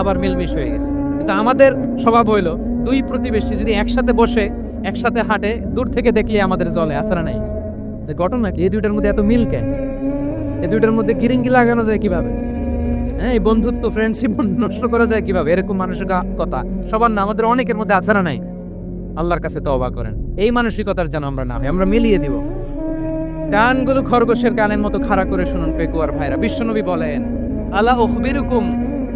আবার মিলমিশ হয়ে গেছে। তা আমাদের স্বভাব হইল, দুই প্রতিবেশী যদি একসাথে বসে, একসাথে হাঁটে, দূর থেকে দেখলে আমাদের জলে না নাই? ঘটনা কি? এই দুইটার মধ্যে এত মিল কেন এই দুইটার মধ্যে গিরিঙ্গি লাগানো যায় কীভাবে? হ্যাঁ এই বন্ধুত্ব ফ্রেন্ডশিপ নষ্ট করা যায় কীভাবে? এরকম মানুষের কথা সবার না, আমাদের অনেকের মধ্যে না নাই? আল্লাহর কাছে তওবা করেন। এই মানসিকতার যেন আমরা না হয়, আমরা মিলিয়ে দিব। কানগুলো খরগোশের কানের মতো খাড়া করে শুনুন, পেকুয়ার ভাইরা। বিশ্বনবী বলেন, আলা উখবিরুকুম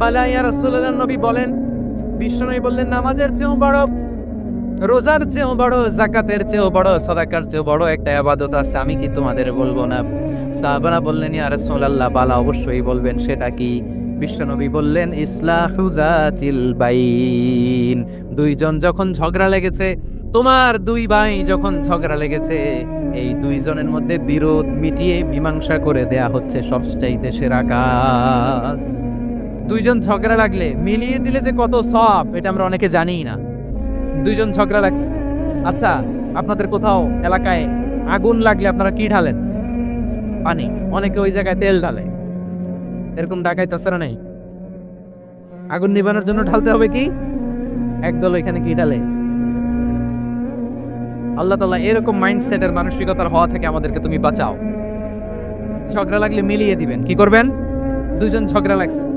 বালা ইয়া রাসূলুল্লাহ নবী বলেন, বিশ্বনবী বললেন, নামাজের চেয়েও বড়, রোজার চেয়েও বড় জাকাতের চেয়েও বড়, সদাকার চেয়েও বড় একটা আবাদত আছে, আমি কি তোমাদের বলব না? সাহাবারা বললেন, ইয়া রাসূলুল্লাহ, বালা অবশ্যই বলবেন, সেটা কি? বিশ্বনবী বললেন, ইসলাহু যাতিল বাইন, দুইজন যখন ঝগড়া লেগেছে, তোমার দুই ভাই যখন ঝগড়া লেগেছে, এই দুইজনের মধ্যে বিরোধ মিটিয়ে মীমাংসা করে দেয়া হচ্ছে সবচাইতে সেরা কাজ। দুইজন ঝগড়া লাগলে মিলিয়ে দিলে যে কত সব, এটা আমরা অনেকে জানিই না। দুইজন ঝগড়া লাগছে। আচ্ছা আপনাদের কোথাও এলাকায় আগুন লাগলে আপনারা কি ঢালেন? পানি। অনেকে ওই জায়গায় তেল ঢালে। এরকম ডাকাই তাছাড়া নেই। আগুন নিবানোর জন্য ঢালতে হবে কি? একদল এখানে কি ঢালে? আল্লাহ তাআলা এরকম মাইন্ডসেটের মানসিকতার হওয়া থেকে আমাদেরকে তুমি বাঁচাও। ঝগড়া লাগলে মিলিয়ে দিবেন। কি করবেন? দুজন ঝগড়া লাগছে।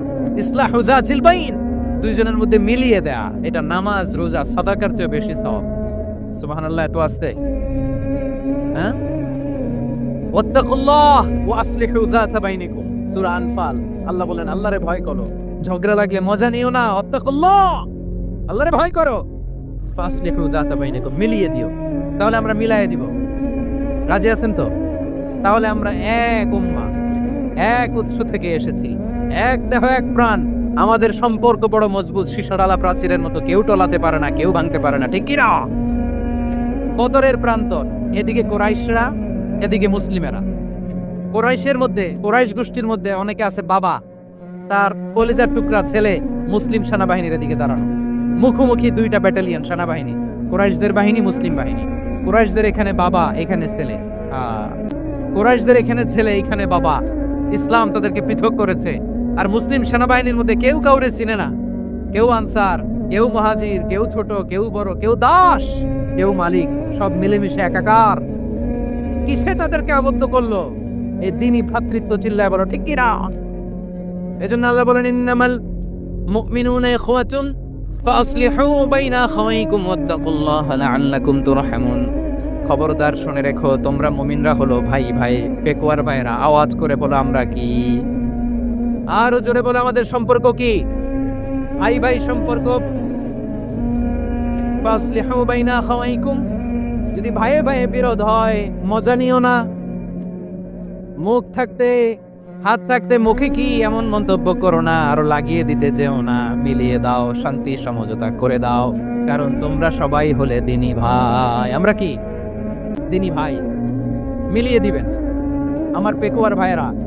বাইন। দুইজনের মধ্যে মিলিয়ে দেয়া, এটা নামাজ, রোজা চেয়ে বেশি এত আসতে হ্যাঁ? ওয়াত্তাকুল্লাহ ওয়া আসলিহু বাইনিকুম। সূরা আনফাল। আল্লাহ বলেন, আল্লাহরে ভয় করো। ঝগড়া লাগলে মজা নিও না, ওয়াত্তাকুল্লাহ! আল্লাহরে ভয় করো। ফাসলিহু যাতা বাইনিকুম, মিলিয়ে দিও। তাহলে আমরা মিলায়ে দিব। রাজি আছেন তো? তাহলে আমরা এক উম্মা, এক উৎস থেকে এসেছি। এক দেহ, এক প্রাণ। আমাদের সম্পর্ক বড় মজবুত শিশারালা প্রাচীরের মতো কেউ টলাতে পারে না, কেউ ভাঙতে পারে না, ঠিক না? এদিকে কোরাইশরা, এদিকে মুসলিমেরা। কোরাইশের মধ্যে, কোরাইশ গোষ্ঠীর মধ্যে অনেকে আছে বাবা, তার টুকরা ছেলে মুসলিম সেনাবাহিনীর এদিকে দাঁড়ানো। মুখোমুখি দুইটা ব্যাটালিয়ন সেনাবাহিনী, কোরাইশদের বাহিনী, মুসলিম বাহিনী। কোরাইশদের এখানে বাবা, এখানে ছেলে। কোরাইশদের এখানে ছেলে, এখানে বাবা। ইসলাম তাদেরকে পৃথক করেছে। আর মুসলিম সেনাবাহিনীর মধ্যে কেউ কাউরে চিনে না। কেউ আনসার, কেউ মহাজির, কেউ ছোট, কেউ বড়, কেউ দাস, কেউ মালিক, সব মিলেমিশে একাকার। কিসে তাদেরকে আবদ্ধ করল? এই দিনই ভ্রাতৃত্ব চিল্লায় বলো, ঠিক কিনা এজন্য আল্লাহ বলেন, ইন্নামাল মুমিনুনা ইখওয়াতুন ফাসলিহু বাইনা আখাওয়াইকুম ওয়াত্তাকুল্লাহা লাআল্লাকুম তুরহামুন। খবরদার শুনে রেখো, তোমরা মুমিনরা হলো ভাই ভাই, পেকুয়ার ভাইরা আওয়াজ করে বলো, আমরা কি? আরও জোরে বলো, আমাদের সম্পর্ক কি? ভাই ভাই, সম্পর্ক? যদি ভাইয়ে ভাইয়ে বিরোধ হয়, মজা নিও না। মুখ থাকতে, হাত থাকতে, মুখে কি এমন মন্তব্য করো না, আরও লাগিয়ে দিতে যেও না, মিলিয়ে দাও, শান্তি, সমঝোতা করে দাও। কারণ তোমরা সবাই হলে দিনী ভাই। আমরা কি? দিনী ভাই। মিলিয়ে দিবেন। আমার পেকুয়ার ভাইয়েরা।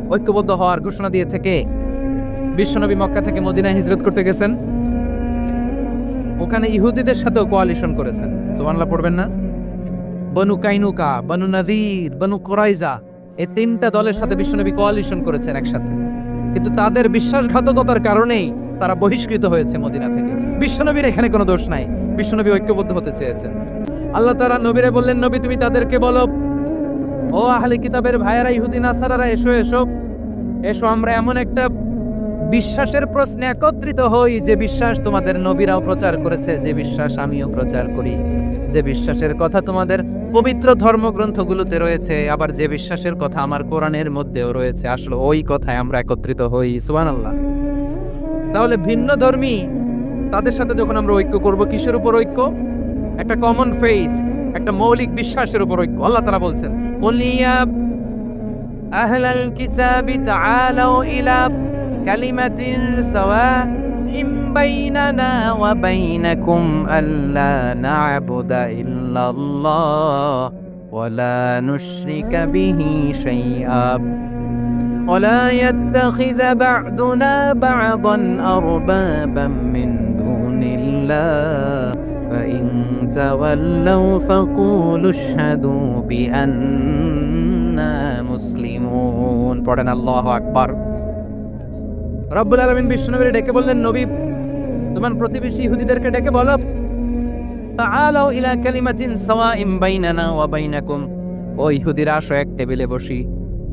ঐক্যবদ্ধ হওয়ার ঘোষণা দিয়েছে কে? বিশ্বনবী মক্কা থেকে মদিনায় হিজরত করতে গেছেন। ওখানে ইহুদিদের সাথেও কোয়ালিশন করেছেন। সুবহানাল্লাহ, পড়বেন না? বনু কাইনুকা, বনু নাদির বনু কোরাইজা এই তিনটা দলের সাথে বিশ্বনবী কোয়ালিশন করেছেন একসাথে। কিন্তু তাদের বিশ্বাসঘাতকতার কারণেই তারা বহিষ্কৃত হয়েছে মদিনা থেকে। বিশ্বনবীর এখানে কোনো দোষ নাই। বিশ্বনবী ঐক্যবদ্ধ হতে চেয়েছেন। আল্লাহ তারা নবীরে বললেন, নবী, তুমি তাদেরকে বলো ও আহলে কিতাবের ভাইয়েরা, ইহুদি নাসারারা, এসো এসো। এসো, আমরা এমন একটা বিশ্বাসের প্রশ্নে একত্রিত হই যে বিশ্বাস তোমাদের নবীরাও প্রচার করেছে, যে বিশ্বাস আমিও প্রচার করি। যে বিশ্বাসের কথা তোমাদের পবিত্র ধর্মগ্রন্থগুলোতে রয়েছে, আবার যে বিশ্বাসের কথা আমার কোরআনের মধ্যেও রয়েছে, আসলে ওই কথায় আমরা একত্রিত হই, সুবহানাল্লাহ। তাহলে ভিন্ন ধর্মী তাদের সাথে যখন আমরা ঐক্য করব, কিসের উপর ঐক্য? একটা কমন ফেইথ একটা মৌলিক বিশ্বাসের উপর ঐক্য আল্লাহ তারা বলছেন কুলিয়া আহলাল কিতাবি তাআলাউ ইলা কালিমাতিন সাওয়া بيننا وبينكم ألا نعبد إلا الله ولا نشرك به شيئا ولا يتخذ بعضنا بعضا أربابا من دون الله فإن تولوا فقولوا اشهدوا بأننا مسلمون পড়েন আল্লাহ আকবার রব্বুল আলামিন বিষ্ণুনবীর ডেকে বললেন নবী তোমার প্রতিবেশী ইহুদিদেরকে ডেকে বলো তাআলাউ ইলা কালিমাতিন সাওয়াইম বাইনানা ওয়া বাইনাকুম ও ইহুদিরা আসো এক টেবিলে বসি